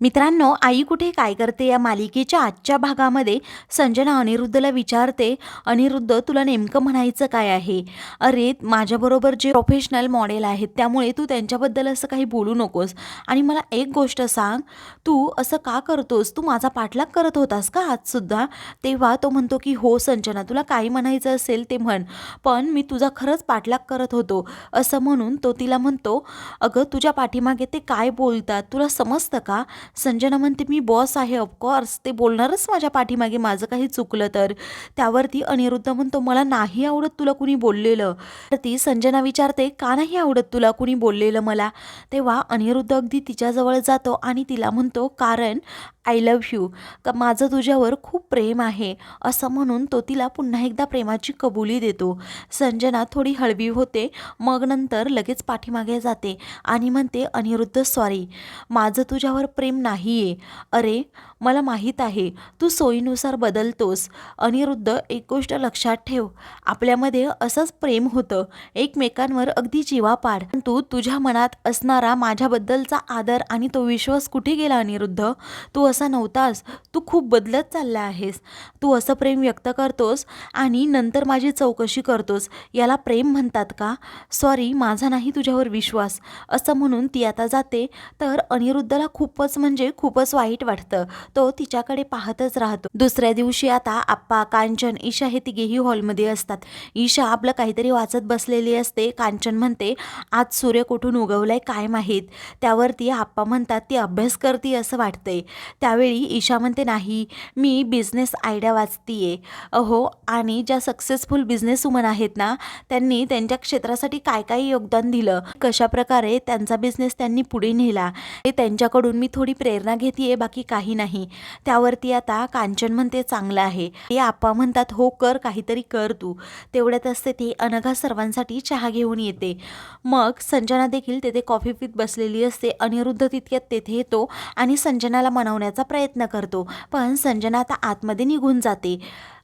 मित्रांनो आई कुठे काय करते या मालिकेच्या आजच्या भागामध्ये? संजना अनिरुद्धला विचारते अनिरुद्ध तुला नेमकं म्हणायचं काय आहे? अरे माझ्याबरोबर जे प्रोफेशनल मॉडेल आहेत त्यामुळे तू त्यांच्याबद्दल असं काही बोलू नकोस. आणि मला एक गोष्ट सांग तू असं का करतोस? तू माझा पाठलाग करत होतास का आजसुद्धा तेव्हा तो म्हणतो की हो संजना तुला काही म्हणायचं असेल ते म्हण पण मी तुझा खरंच पाठलाग करत होतो. असं म्हणून तो तिला म्हणतो अगं तुझ्या पाठीमागे ते काय बोलतात? तुला समजतं का? संजना म्हणते मी बॉस आहे ऑफकोर्स ते बोलणारच माझ्या पाठीमागे माझं काही चुकलं तर? त्यावरती अनिरुद्ध म्हणतो मला नाही आवडत तुला कुणी बोललेलं. तर ती संजना विचारते का नाही आवडत तुला कुणी बोललेलं मला? तेव्हा अनिरुद्ध अगदी तिच्याजवळ जातो आणि तिला म्हणतो कारण आय लव्ह यू का माझं तुझ्यावर खूप प्रेम आहे. असं म्हणून तो तिला पुन्हा एकदा प्रेमाची कबुली देतो. संजना थोडी हळवी होते मग नंतर लगेच पाठीमागे जाते आणि म्हणते अनिरुद्ध सॉरी माझं तुझ्यावर प्रेम नाही आहे अरे मला माहीत आहे तू सोयीनुसार बदलतोस. अनिरुद्ध एक गोष्ट लक्षात ठेव. आपल्यामध्ये असंच प्रेम होतं. एकमेकांवर अगदी जीवापाड. परंतु तुझ्या मनात असणारा माझ्याबद्दलचा आदर आणि तो विश्वास कुठे गेला अनिरुद्ध? तू असा नव्हतास. तू खूप बदलत चालला आहेस. तू असं प्रेम व्यक्त करतोस आणि नंतर माझी चौकशी करतोस. याला प्रेम म्हणतात का? सॉरी माझा नाही तुझ्यावर विश्वास. असं म्हणून ती आता जाते. तर अनिरुद्धला खूपच म्हणजे म्हणजे खूपच वाईट वाटतं. तो तिच्याकडे पाहतच राहतो. दुसऱ्या दिवशी आता आप्पा कांचन ईशा हे तिघेही हॉलमध्ये असतात. ईशा आपलं काहीतरी वाचत बसलेली असते. कांचन म्हणते आज सूर्य कुठून उगवलाय काय माहीत? त्यावरती आप्पा म्हणतात ती अभ्यास करते असं वाटतंय. त्यावेळी ईशा म्हणते नाही मी बिझनेस आयडिया वाचतीये. अहो आणि ज्या सक्सेसफुल बिझनेस वुमन आहेत ना त्यांनी त्यांच्या क्षेत्रासाठी काय काय योगदान दिलं? कशा प्रकारे त्यांचा बिझनेस त्यांनी पुढे नेला? हे त्यांच्याकडून मी थोडी प्रेरणा घेते बाकी काही नाही. त्यावरती आता कांचन म्हणते चांगलं आहे. ते आप्पा म्हणतात हो कर काहीतरी कर तू. तेवढ्यात असते ती अनघा सर्वांसाठी चहा घेऊन येते. मग संजना देखील तेथे कॉफी पीत बसलेली असते. अनिरुद्ध तितक्यात तेथे येतो आणि संजनाला मनवण्याचा प्रयत्न करतो. पण संजना आता आतमध्ये निघून जाते.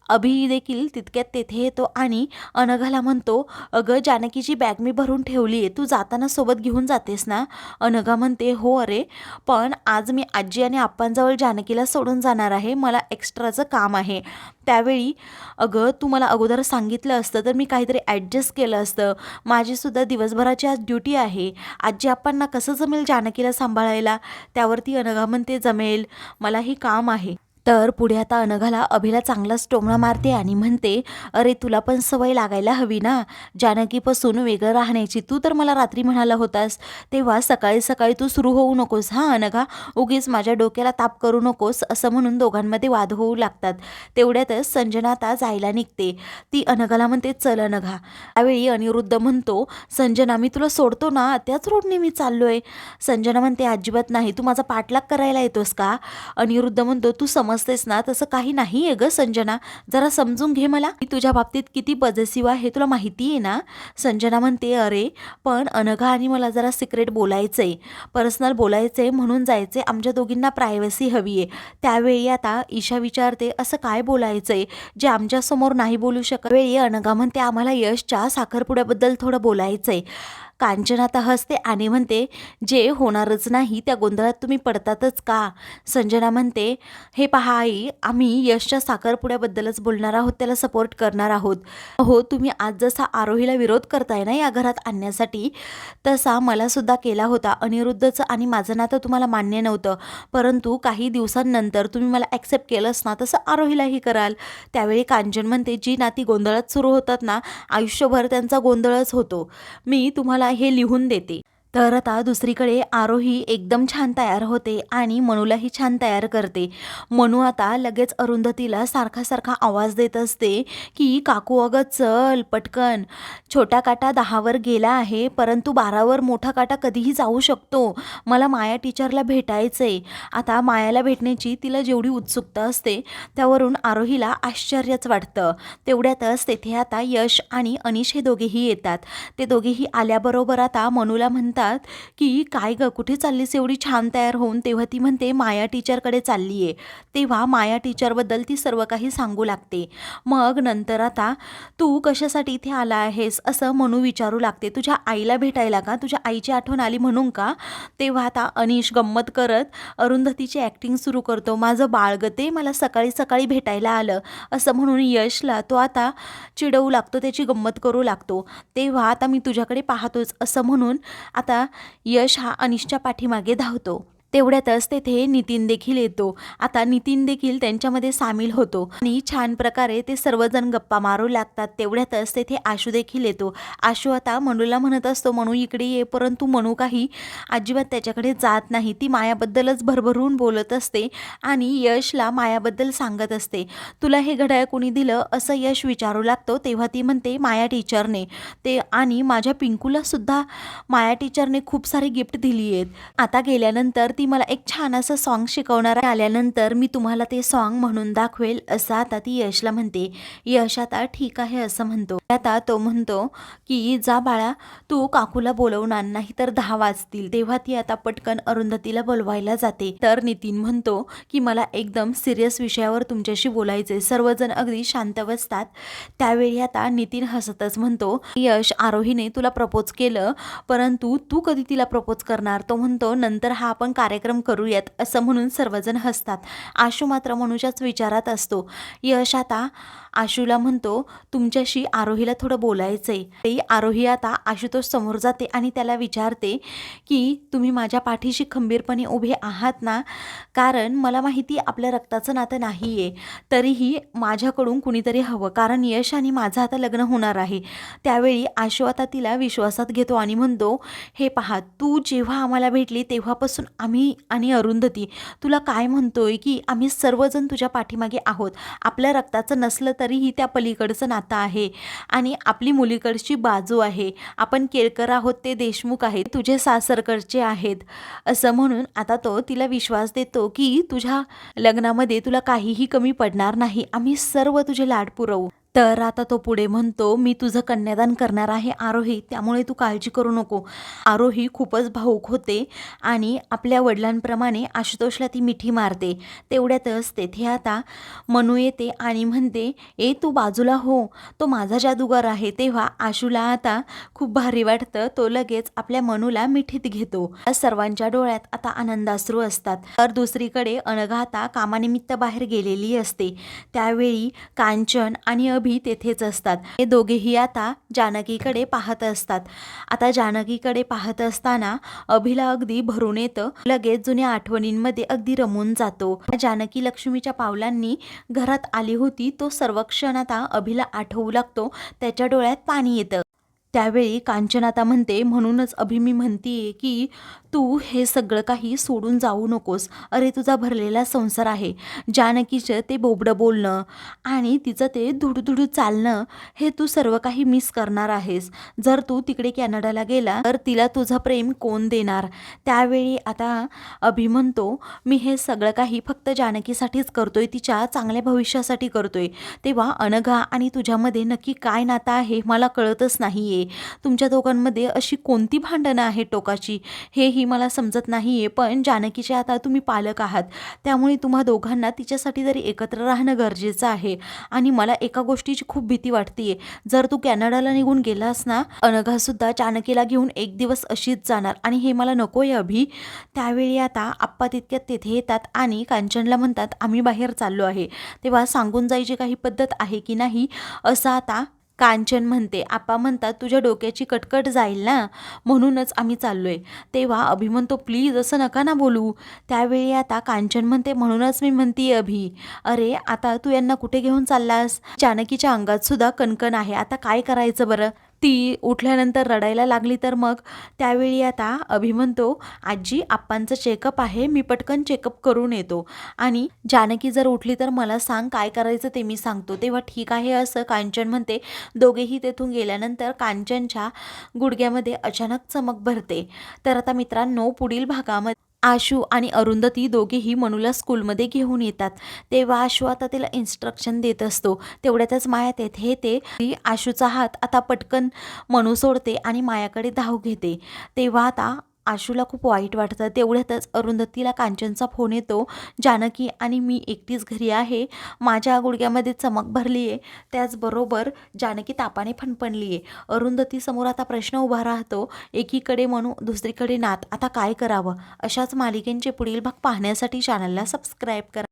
अभि देखील तितक्यात तेथे येतो आणि अनघाला म्हणतो अगं जानकीची बॅग मी भरून ठेवली आहे. तू जाताना सोबत घेऊन जातेस ना? अनघा म्हणते हो अरे. पण आज मी आजी आणि आप्पांजवळ जानकीला सोडून जाणार आहे. मला एक्स्ट्राचं काम आहे. त्यावेळी अगं तू मला अगोदर सांगितलं असतं तर मी काहीतरी ॲडजस्ट केलं असतं. माझीसुद्धा दिवसभराची आज ड्युटी आहे. आजी आप्पांना कसं जमेल जानकीला सांभाळायला? त्यावरती अनघा म्हणते जमेल. मला हे काम आहे. तर पुढे आता अनघाला अभिला चांगलाच टोमणा मारते आणि म्हणते अरे तुला पण सवय लागायला हवी ना? जानकीपासून वेगळं राहण्याची तू तर मला रात्री म्हणाला होतास. तेव्हा सकाळी सकाळी तू सुरू होऊ नकोस हां अनघा? उगीच माझ्या डोक्याला ताप करू नकोस असं म्हणून दोघांमध्ये वाद होऊ लागतात. तेवढ्यातच संजना आता जायला निघते. ती अनघाला म्हणते चल अनघा. त्यावेळी अनिरुद्ध म्हणतो संजना मी तुला सोडतो ना? त्याच रोडने मी चाललोय. संजना म्हणते अजिबात नाही. तू माझा पाठलाग करायला येतोस का? अनिरुद्ध म्हणतो तू समजतेस ना तसं काही नाही आहे ग संजना. जरा समजून घे मला. मी तुझ्या बाबतीत किती पॉझिटिव्ह आहे तुला माहिती आहे ना? संजना म्हणते अरे पण अनघा आणि मला जरा सिक्रेट बोलायचं आहे पर्सनल बोलायचं आहे म्हणून जायचं आहे आमच्या दोघींना प्रायव्हसी हवी आहे त्यावेळी आता ईशा विचारते असं काय बोलायचं आहे जे आमच्यासमोर नाही बोलू शकत. वेळी अनघा म्हणते आम्हाला यशच्या साखरपुड्याबद्दल थोडं बोलायचं आहे कांचन आता हसते आणि म्हणते जे होणारच नाही त्या गोंधळात तुम्ही पडतातच का? संजना म्हणते हे पहा आई आम्ही यशच्या साखरपुड्याबद्दलच बोलणार आहोत त्याला सपोर्ट करणार आहोत. हो तुम्ही आज जसा आरोहीला विरोध करताय ना या घरात आणण्यासाठी तसा मला सुद्धा केला होता. अनिरुद्धचं आणि माझं नातं तुम्हाला मान्य नव्हतं. परंतु काही दिवसांनंतर तुम्ही मला ॲक्सेप्ट केलंच ना तसं आरोहीलाही कराल. त्यावेळी कांचन म्हणते जी नाती गोंधळात सुरू होतात ना आयुष्यभर त्यांचा गोंधळच होतो. मी तुम्हाला हे लिहून देते. तर आता दुसरीकडे आरोही एकदम छान तयार होते आणि मनूलाही छान तयार करते. मनू आता लगेच अरुंधतीला सारखा सारखा आवाज देत असते की काकू अगं चल पटकन. छोटा काटा दहावर गेला आहे परंतु बारावर मोठा काटा कधीही जाऊ शकतो. मला माया टीचरला भेटायचं आहे आता मायाला भेटण्याची तिला जेवढी उत्सुकता असते त्यावरून आरोहीला आश्चर्यच वाटतं. तेवढ्यातच तेथे आता यश आणि अनिश हे दोघेही येतात. ते दोघेही आल्याबरोबर आता मनूला म्हणतात म्हणतात की काय गं कुठे चाललीस एवढी छान तयार होऊन? तेव्हा ती म्हणते माया टीचरकडे चालली आहे तेव्हा माया टीचरबद्दल ती सर्व काही सांगू लागते. मग नंतर आता तू कशासाठी इथे आला आहेस? असं म्हणू विचारू लागते. तुझ्या आईला भेटायला का? तुझ्या आईची आठवण आली म्हणून का? तेव्हा आता अनिश गंमत करत अरुंधतीची ॲक्टिंग सुरू करतो. माझं बाळगते मला सकाळी सकाळी भेटायला आलं. असं म्हणून यशला तो आता चिडवू लागतो त्याची गंमत करू लागतो. तेव्हा आता मी तुझ्याकडे पाहतोच असं म्हणून आता यश हा अनिशच्या पाठीमागे धावतो. तेवढ्यातच तेथे नितीन देखील येतो. आता नितीन देखील त्यांच्यामध्ये सामील होतो. आणि छान प्रकारे ते सर्वजण गप्पा मारू लागतात. तेवढ्यातच तेथे आशू देखील येतो. आशू आता मनूला म्हणत असतो मनू इकडे ये परंतु मनू काही अजिबात त्याच्याकडे जात नाही. ती मायाबद्दलच भरभरून बोलत असते आणि यशला मायाबद्दल सांगत असते. तुला हे घड्याळ कोणी दिलं? असं यश विचारू लागतो. तेव्हा ती म्हणते माया टीचरने. ते आणि माझ्या पिंकूला सुद्धा माया टीचरने खूप सारी गिफ्ट दिली आहेत आता गेल्यानंतर ती ती मला एक छान असं सॉन्ग शिकवणार आल्यानंतर मी तुम्हाला ते सॉन्ग म्हणून दाखवेल असं आता ती यशला म्हणते. यश आता ठीक आहे असं म्हणतो. आता तो म्हणतो की जा बाळा तू काकूला बोलवणार नाही तर दहा वाजतील. तेव्हा ती आता पटकन अरुंधतीला बोलवायला जाते. तर नितीन म्हणतो की मला एकदम सिरियस विषयावर तुमच्याशी बोलायचे सर्वजण अगदी शांत बसतात. त्यावेळी आता नितीन हसतच म्हणतो यश आरोहीने तुला प्रपोज केलं परंतु तू कधी तिला प्रपोज करणार? तो म्हणतो नंतर हा आपण कार्यक्रम करूयात असं म्हणून सर्वजण हसतात. आशू मात्र मनूच्याच विचारात असतो. यश आता आशूला म्हणतो तुमच्याशी आरोहीला थोडं बोलायचं आहे ते आरोही आता आशुतोष समोर जाते आणि त्याला विचारते की तुम्ही माझ्या पाठीशी खंबीरपणे उभे आहात ना? कारण मला माहिती आपल्या रक्ताचं नातं नाही आहे तरीही माझ्याकडून कुणीतरी हवं. कारण यश आणि माझं आता लग्न होणार आहे. त्यावेळी आशू आता तिला विश्वासात घेतो आणि म्हणतो हे पहा तू जेव्हा आम्हाला भेटली तेव्हापासून आम्ही आणि अरुंधती तुला काय म्हणतोय की आम्ही सर्वजण तुझ्या पाठीमागे आहोत. आपल्या रक्ताचं नसलं तरीही त्या पलीकडचं नातं आहे आणि आपली मुलीकडची बाजू आहे. आपण केळकर आहोत ते देशमुख आहेत तुझे सासरकडचे आहेत. असं म्हणून आता तो तिला विश्वास देतो की तुझ्या लग्नामध्ये तुला काहीही कमी पडणार नाही. आम्ही सर्व तुझे लाड पुरवू. तर आता तो पुढे म्हणतो मी तुझं कन्यादान करणार आहे आरोही. त्यामुळे तू काळजी करू नको. आरोही खूपच भाऊक होते आणि आपल्या वडिलांप्रमाणे आशुतोषला ती मिठी मारते. तेवढ्यातच तेथे आता मनू येते आणि म्हणते ए तू बाजूला हो. तो माझा जादूगार आहे. तेव्हा आशूला आता खूप भारी वाटतं. तो लगेच आपल्या मनूला मिठीत घेतो. सर्वांच्या डोळ्यात आता आनंदाश्रू असतात. तर दुसरीकडे अनघा आता कामानिमित्त बाहेर गेलेली असते. त्यावेळी कांचन आणि अभि तेथेच असतात. हे दोघेही आता जानकीकडे पाहत असतात. आता जानकीकडे पाहत असताना अभिला अगदी भरून येतं. लगेच जुन्या आठवणींमध्ये अगदी रमून जातो. जानकी लक्ष्मीच्या पावलांनी घरात आली होती तो सर्व क्षण आता अभिला आठवू लागतो. त्याच्या डोळ्यात पाणी येतं. त्यावेळी कांचनाता म्हणते म्हणूनच अभि मी म्हणतीये की तू हे सगळं काही सोडून जाऊ नकोस. अरे तुझा भरलेला संसार आहे. जानकीचं ते बोबडं बोलणं आणि तिचं ते धुडधुडू चालणं हे तू सर्व काही मिस करणार आहेस. जर तू तिकडे कॅनडाला गेला तर तिला तुझं प्रेम कोण देणार? त्यावेळी आता अभि म्हणतो मी हे सगळं काही फक्त जानकीसाठीच करतोय. तिच्या चांगल्या भविष्यासाठी करतोय. तेव्हा अनघा आणि तुझ्यामध्ये नक्की काय नातं आहे मला कळतच नाही आहे तुमच्या दोघांमध्ये अशी कोणती भांडणं आहेत टोकाची? हेही मला समजत नाही आहे पण जानकीचे आता तुम्ही पालक आहात. त्यामुळे तुम्हा दोघांना तिच्यासाठी तरी एकत्र राहणं गरजेचं आहे. आणि मला एका गोष्टीची खूप भीती वाटते जर तू कॅनडाला निघून गेलास ना अनघासुद्धा जानकीला घेऊन एक दिवस अशीच जाणार. आणि हे मला नको आहे अभि. त्यावेळी आता आप्पा तितक्यात तेथे येतात आणि कांचनला म्हणतात आम्ही बाहेर चाललो आहे. तेव्हा सांगून जायची काही पद्धत आहे की नाही? असं आता कांचन म्हणते आपा म्हणतात तुझ्या डोक्याची कटकट जाईल ना? म्हणूनच आम्ही चाललो आहे तेव्हा अभि म्हणतो प्लीज असं नका ना बोलू. त्यावेळी आता कांचन म्हणते म्हणूनच मी म्हणते अभि. अरे आता तू यांना कुठे घेऊन चाललास? जानकीच्या अंगात सुद्धा कणकण आहे. आता काय करायचं बरं? ती उठल्यानंतर रडायला लागली तर मग? त्यावेळी आता अभि म्हणतो आजी आप्पांचं चेकअप आहे मी पटकन चेकअप करून येतो. आणि जानकी जर उठली तर मला सांग काय करायचं ते मी सांगतो. तेव्हा ठीक आहे असं कांचन म्हणते. दोघेही तेथून गेल्यानंतर कांचनच्या गुडघ्यामध्ये अचानक चमक भरते. तर आता मित्रांनो पुढील भागामध्ये आशू आणि अरुंधती दोघेही मनूला स्कूलमध्ये घेऊन येतात. तेव्हा आशू आता तिला इन्स्ट्रक्शन देत असतो. तेवढ्यातच माया तेथे येते. आशूचा हात आता पटकन मनू सोडते आणि मायाकडे धाव घेते. तेव्हा आता आशूला खूप वाईट वाटतं. तेवढ्यातच अरुंधतीला कांचनचा फोन येतो. जानकी आणि मी एकटीच घरी आहे. माझ्या गुडघ्यामध्ये चमक भरली आहे त्याचबरोबर जानकी तापाने फणफणली आहे अरुंधतीसमोर आता प्रश्न उभा राहतो. एकीकडे म्हणू दुसरीकडे नात. आता काय करावं? अशाच मालिकेंचे पुढील भाग पाहण्यासाठी चॅनलला सबस्क्राईब करा.